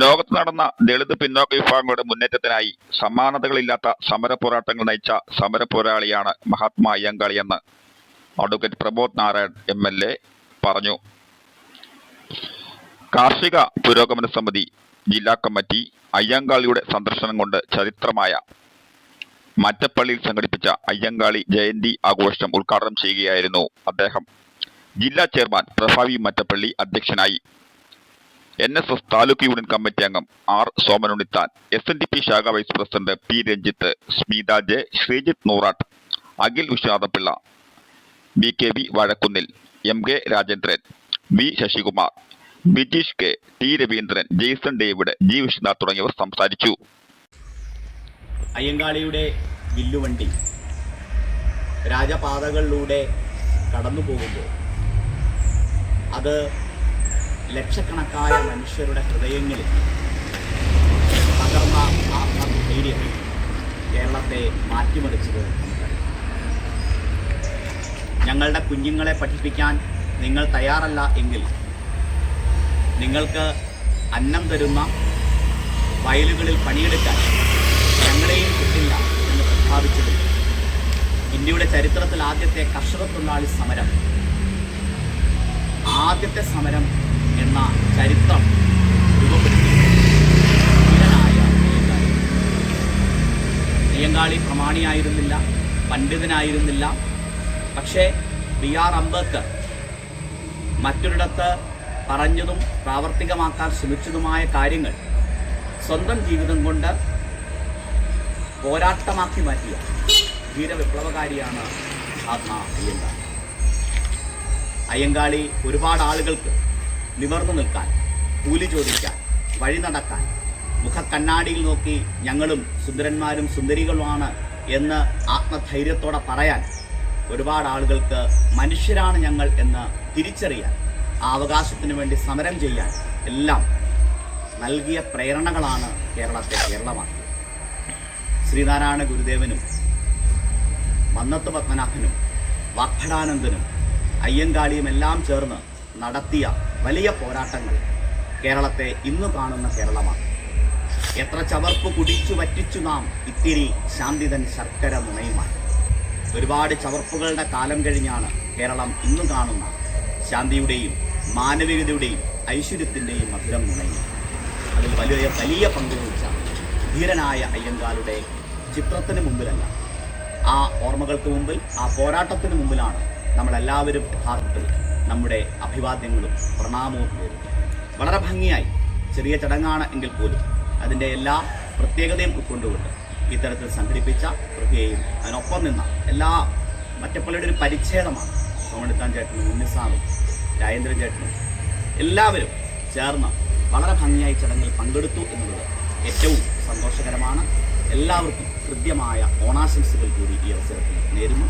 ലോകത്ത് നടന്ന ദളിത് പിന്നോക്ക വിഭാഗങ്ങളുടെ മുന്നേറ്റത്തിനായി സമാനതകളില്ലാത്ത സമര പോരാട്ടങ്ങൾ നയിച്ച സമര പോരാളിയാണ് മഹാത്മാ അയ്യങ്കാളി എന്ന് advocate Prabodh Narayan M L A പറഞ്ഞു. കാർഷിക പുരോഗമന സമിതി ജില്ലാ കമ്മിറ്റി അയ്യങ്കാളിയുടെ സന്ദർശനം കൊണ്ട് ചരിത്രമായ മറ്റപ്പള്ളിയിൽ സംഘടിപ്പിച്ച അയ്യങ്കാളി ജയന്തി ആഘോഷം ഉദ്ഘാടനം ചെയ്യുകയായിരുന്നു അദ്ദേഹം. ജില്ലാ ചെയർമാൻ പ്രഭാവി മറ്റപ്പള്ളി അധ്യക്ഷനായി N S S taluk union committee അംഗം R Somanunnithan S N D P ശാഖ vice president P Ranjith Smitha J Sreejith Nooratt Akhil Viswanathapillai V K V Vazhakkunnil M K Rajendran V Sasikumar Bijeesh K T Raveendran Jaison David G Viswanath തുടങ്ങിയവർ സംസാരിച്ചു. അയ്യങ്കാളിയുടെ വില്ലുവണ്ടി രാജപാതകളിലൂടെ കടന്നു പോകുമ്പോൾ അത് ലക്ഷക്കണക്കായ മനുഷ്യരുടെ ഹൃദയങ്ങളിൽ പകർന്ന ആത്മധൈര്യം കേരളത്തെ മാറ്റിമറിച്ചത്. ഞങ്ങളുടെ കുഞ്ഞുങ്ങളെ പഠിപ്പിക്കാൻ നിങ്ങൾ തയ്യാറല്ല എങ്കിൽ നിങ്ങൾക്ക് അന്നം തരുന്ന വയലുകളിൽ പണിയെടുക്കാൻ ഞങ്ങളെയും കിട്ടില്ല എന്ന് പ്രഖ്യാപിച്ചത് ഇന്ത്യയുടെ ചരിത്രത്തിൽ ആദ്യത്തെ കർഷക തൊഴിലാളി സമരം. ആദ്യത്തെ സമരം എന്ന ചരിത്രം രൂപപ്പെടുത്തി അയ്യങ്കാളി. പ്രമാണിയായിരുന്നില്ല പണ്ഡിതനായിരുന്നില്ല. പക്ഷേ ബി ആർ അംബേദ്കർ മറ്റൊരിടത്ത് പറഞ്ഞതും പ്രാവർത്തികമാക്കാൻ ശ്രമിച്ചതുമായ കാര്യങ്ങൾ സ്വന്തം ജീവിതം കൊണ്ട് പോരാട്ടമാക്കി മാറ്റിയ ധീരവിപ്ലവകാരിയാണ് ആത്മാ അയ്യങ്കാളി. അയ്യങ്കാളി ഒരുപാട് ആളുകൾക്ക് നിവർന്നു നിൽക്കാൻ കൂലി ചോദിക്കാൻ വഴി നടക്കാൻ മുഖക്കണ്ണാടിയിൽ നോക്കി ഞങ്ങളും സുന്ദരന്മാരും സുന്ദരികളുമാണ് എന്ന് ആത്മധൈര്യത്തോടെ പറയാൻ ഒരുപാട് ആളുകൾക്ക് മനുഷ്യരാണ് ഞങ്ങൾ എന്ന് തിരിച്ചറിയാൻ ആ അവകാശത്തിന് വേണ്ടി സമരം ചെയ്യാൻ എല്ലാം നൽകിയ പ്രേരണകളാണ് കേരളത്തെ കേരളമാക്കിയത്. ശ്രീനാരായണ ഗുരുദേവനും മന്നത്ത് പത്മനാഭനും വാഗ്ഭടാനന്ദനും അയ്യങ്കാളിയും എല്ലാം ചേർന്ന് നടത്തിയ വലിയ പോരാട്ടങ്ങൾ കേരളത്തെ ഇന്ന് കാണുന്ന കേരളമാണ്. എത്ര ചവർപ്പ് കുടിച്ചു വറ്റിച്ചു നാം ഇത്തിരി ശാന്തിതൻ ശർക്കര നുണയുമായി ഒരുപാട് ചവർപ്പുകളുടെ കാലം കഴിഞ്ഞാണ് കേരളം ഇന്ന് കാണുന്ന ശാന്തിയുടെയും മാനവികതയുടെയും ഐശ്വര്യത്തിന്റെയും മധുരം നുണയും അതിൽ വലിയ വലിയ പങ്ക് വഹിച്ച ധീരനായ അയ്യങ്കാളുടെ ചിത്രത്തിന് മുമ്പിലല്ല. ആ ഓർമ്മകൾക്ക് മുമ്പിൽ ആ പോരാട്ടത്തിന് മുമ്പിലാണ് നമ്മളെല്ലാവരും യഥാർത്ഥത്തിൽ നമ്മുടെ അഭിവാദ്യങ്ങളും പ്രണാമവും നേരിടും വളരെ ഭംഗിയായി ചെറിയ ചടങ്ങാണ് എങ്കിൽ പോലും അതിന്റെ എല്ലാ പ്രത്യേകതയും ഉൾക്കൊണ്ടുകൊണ്ട് ഇത്തരത്തിൽ സംഘടിപ്പിച്ച പ്രക്രിയയും അതിനൊപ്പം നിന്ന എല്ലാ മറ്റപ്പള്ളിയുടെ ഒരു പരിച്ഛേദമാണ് സോമണിത്താൻ ചേട്ടനും ഉണ്ണിസാറും രാജേന്ദ്രൻ ചേട്ടനും എല്ലാവരും ചേർന്ന് വളരെ ഭംഗിയായി ചടങ്ങിൽ പങ്കെടുത്തു എന്നുള്ളത് ഏറ്റവും സന്തോഷകരമാണ്. എല്ലാവർക്കും ഹൃദ്യമായ ഓണാശംസകൾ കൂടി ഈ അവസരത്തിൽ നേരുന്നു.